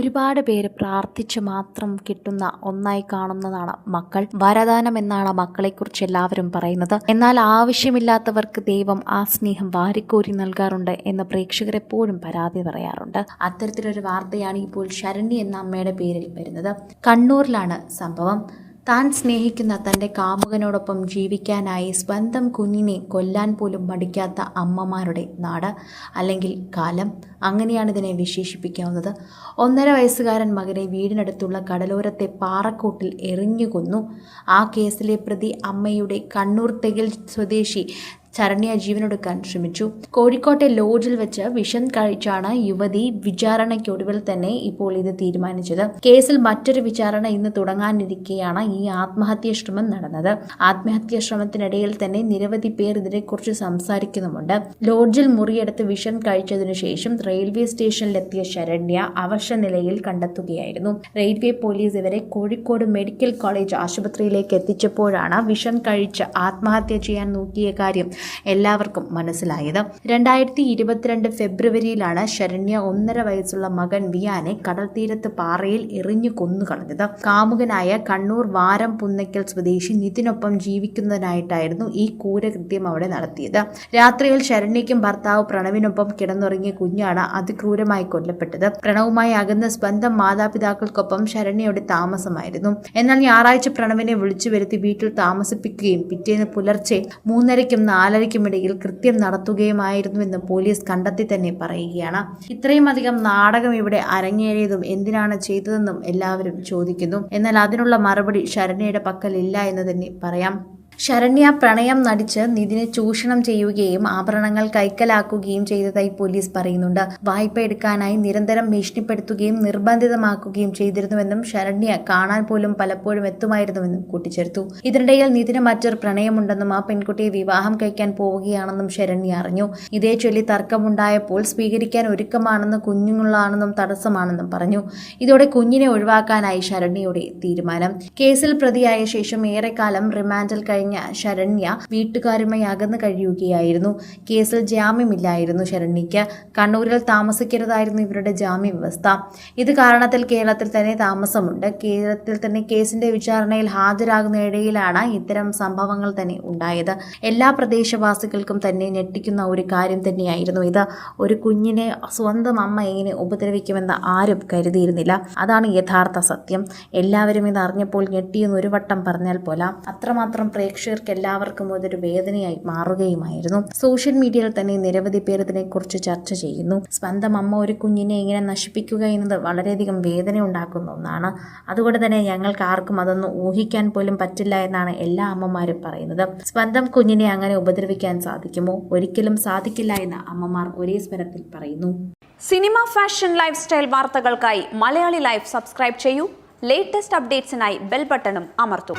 ഒരുപാട് പേര് പ്രാർത്ഥിച്ച് മാത്രം കിട്ടുന്ന ഒന്നായി കാണുന്നതാണ് മക്കൾ. വരദാനം എന്നാണ് മക്കളെക്കുറിച്ച് എല്ലാവരും പറയുന്നത്. എന്നാൽ ആവശ്യമില്ലാത്തവർക്ക് ദൈവം ആ സ്നേഹം വാരിക്കോരി നൽകാറുണ്ട് എന്ന് പ്രേക്ഷകരെപ്പോഴും പരാതി പറയാറുണ്ട്. അത്തരത്തിലൊരു വാർത്തയാണ് ഇപ്പോൾ ശരണ്യ എന്ന അമ്മയുടെ പേരിൽ വരുന്നത്. കണ്ണൂരിലാണ് സംഭവം. താൻ സ്നേഹിക്കുന്ന തന്റെ കാമുകനോടൊപ്പം ജീവിക്കാനായി സ്വന്തം കുഞ്ഞിനെ കൊല്ലാൻ പോലും മടിക്കാത്ത അമ്മമാരുടെ നാട് അല്ലെങ്കിൽ കാലം അങ്ങനെയാണ് ഇതിനെ വിശേഷിപ്പിക്കാവുന്നത്. ഒന്നര വയസ്സുകാരൻ മകനെ വീടിനടുത്തുള്ള കടലോരത്തെ പാറക്കൂട്ടിൽ എറിഞ്ഞു കൊന്നു. ആ കേസിലെ പ്രതി അമ്മയുടെ കണ്ണൂർ തെകിൽ സ്വദേശി ചരണ്യ ജീവനൊടുക്കാൻ ശ്രമിച്ചു. കോഴിക്കോട്ടെ ലോഡ്ജിൽ വെച്ച് വിഷം കഴിച്ചാണ് യുവതി വിചാരണയ്ക്കൊടുവിൽ തന്നെ ഇപ്പോൾ ഇത് തീരുമാനിച്ചത്. കേസിൽ മറ്റൊരു വിചാരണ ഇന്ന് തുടങ്ങാനിരിക്കെയാണ് ഈ ആത്മഹത്യാ ശ്രമം നടന്നത്. ആത്മഹത്യാ ശ്രമത്തിനിടയിൽ തന്നെ നിരവധി പേർ ഇതിനെക്കുറിച്ച് സംസാരിക്കുന്നുമുണ്ട്. ലോഡ്ജിൽ മുറിയെടുത്ത് വിഷം കഴിച്ചതിനു ശേഷം റെയിൽവേ സ്റ്റേഷനിലെത്തിയ ശരണ്യ അവശ നിലയിൽ കണ്ടെത്തുകയായിരുന്നു. റെയിൽവേ പോലീസ് ഇവരെ കോഴിക്കോട് മെഡിക്കൽ കോളേജ് ആശുപത്രിയിലേക്ക് എത്തിച്ചപ്പോഴാണ് വിഷം കഴിച്ച് ആത്മഹത്യ ചെയ്യാൻ നോക്കിയ കാര്യം എല്ലാവർക്കും മനസ്സിലായത്. രണ്ടായിരത്തി ഇരുപത്തിരണ്ട് ഫെബ്രുവരിയിലാണ് ശരണ്യ ഒന്നര വയസ്സുള്ള മകൻ വിയാനെ കടൽ തീരത്ത് പാറയിൽ എറിഞ്ഞു കൊന്നുകളഞ്ഞത് കാമുകനായ കണ്ണൂർ വാരം പുന്നയ്ക്കൽ സ്വദേശി നിതിനൊപ്പം ജീവിക്കുന്നതിനായിട്ടായിരുന്നു ഈ ക്രൂരകൃത്യം അവിടെ നടത്തിയത്. രാത്രിയിൽ ശരണ്യയ്ക്കും ഭർത്താവ് പ്രണവിനൊപ്പം കിടന്നുറങ്ങിയ കുഞ്ഞാണ് അതിക്രൂരമായി കൊല്ലപ്പെട്ടത്. പ്രണവുമായി അകന്ന സ്വന്തം മാതാപിതാക്കൾക്കൊപ്പം ശരണ്യയുടെ താമസമായിരുന്നു. എന്നാൽ ഞായറാഴ്ച പ്രണവിനെ വിളിച്ചു വരുത്തി വീട്ടിൽ താമസിപ്പിക്കുകയും പിറ്റേന്ന് പുലർച്ചെ മൂന്നരയ്ക്കും നാലരയ്ക്കും ഇടയിൽ കൃത്യം നടത്തുകയുമായിരുന്നുവെന്ന് പോലീസ് കണ്ടെത്തി തന്നെ പറയുകയാണ്. ഇത്രയും അധികം നാടകം ഇവിടെ അരങ്ങേറിയതും എന്തിനാണ് ചെയ്തതെന്നും എല്ലാവരും ചോദിക്കുന്നു. എന്നാൽ അതിനുള്ള മറുപടി ശരണ്യയുടെ പക്കലില്ല എന്ന് തന്നെ പറയാം. ശരണ്യ പ്രണയം നടിച്ച് നിതിനെ ചൂഷണം ചെയ്യുകയും ആഭരണങ്ങൾ കൈക്കലാക്കുകയും ചെയ്തതായി പോലീസ് പറയുന്നുണ്ട്. വായ്പ എടുക്കാനായി നിരന്തരം ഭീഷണിപ്പെടുത്തുകയും നിർബന്ധിതമാക്കുകയും ചെയ്തിരുന്നുവെന്നും ശരണ്യ കാണാൻ പോലും പലപ്പോഴും എത്തുമായിരുന്നുവെന്നും കൂട്ടിച്ചേർത്തു. ഇതിനിടയിൽ നിതിന് മറ്റൊരു പ്രണയമുണ്ടെന്നും ആ പെൺകുട്ടിയെ വിവാഹം കഴിക്കാൻ പോവുകയാണെന്നും ശരണ്യ അറിഞ്ഞു. ഇതേ ചൊല്ലി തർക്കമുണ്ടായപ്പോൾ സ്വീകരിക്കാൻ ഒരുക്കമാണെന്ന് കുഞ്ഞുങ്ങളാണെന്നും തടസ്സമാണെന്നും പറഞ്ഞു. ഇതോടെ കുഞ്ഞിനെ ഒഴിവാക്കാനായി ശരണ്യയുടെ തീരുമാനം. കേസിൽ പ്രതിയായ ശേഷം ഏറെക്കാലം റിമാൻഡിൽ കഴിഞ്ഞ ശരണ്യ വീട്ടുകാരുമായി അകന്നു കഴിയുകയായിരുന്നു. കേസിൽ ജാമ്യമില്ലായിരുന്നു ശരണ്യയ്ക്ക്. കണ്ണൂരിൽ താമസിക്കരുതായിരുന്നു ഇവരുടെ ജാമ്യ വ്യവസ്ഥ ഇത് കാരണത്തിൽ കേരളത്തിൽ തന്നെ താമസമുണ്ട്. കേരളത്തിൽ തന്നെ കേസിന്റെ വിചാരണയിൽ ഹാജരാകുന്നതിനിടയിലാണ് ഇത്തരം സംഭവങ്ങൾ തന്നെ ഉണ്ടായത്. എല്ലാ പ്രദേശവാസികൾക്കും തന്നെ ഞെട്ടിക്കുന്ന ഒരു കാര്യം തന്നെയായിരുന്നു ഇത്. ഒരു കുഞ്ഞിനെ സ്വന്തം അമ്മ എങ്ങനെ ഉപദ്രവിക്കുമെന്ന് ആരും കരുതിയിരുന്നില്ല. അതാണ് യഥാർത്ഥ സത്യം. എല്ലാവരും ഇത് അറിഞ്ഞപ്പോൾ ഞെട്ടിയെന്ന് ഒരു വട്ടം പറഞ്ഞാൽ പോലാം. അത്രമാത്രം പ്രേക്ഷകർക്ക് എല്ലാവർക്കും അതൊരു വേദനയായി മാറുകയുമായിരുന്നു. സോഷ്യൽ മീഡിയയിൽ തന്നെ നിരവധി പേർ ഇതിനെക്കുറിച്ച് ചർച്ച ചെയ്യുന്നു. സ്വന്തം അമ്മ ഒരു കുഞ്ഞിനെ ഇങ്ങനെ നശിപ്പിക്കുക എന്നത് വളരെയധികം വേദന ഉണ്ടാക്കുന്ന ഒന്നാണ്. അതുകൊണ്ട് തന്നെ ഞങ്ങൾക്ക് ആർക്കും അതൊന്നും ഊഹിക്കാൻ പോലും പറ്റില്ല എന്നാണ് എല്ലാ അമ്മമാരും പറയുന്നത്. സ്വന്തം കുഞ്ഞിനെ അങ്ങനെ ഉപദ്രവിക്കാൻ സാധിക്കുമോ? ഒരിക്കലും സാധിക്കില്ല എന്ന് അമ്മമാർ ഒരേ സ്വരത്തിൽ പറയുന്നു. സിനിമ ഫാഷൻ ലൈഫ് സ്റ്റൈൽ വാർത്തകൾക്കായി മലയാളി ലൈഫ് സബ്സ്ക്രൈബ് ചെയ്യൂ. ലേറ്റസ്റ്റ് അപ്ഡേറ്റ്സിനായി ബെൽ ബട്ടണും അമർത്തും.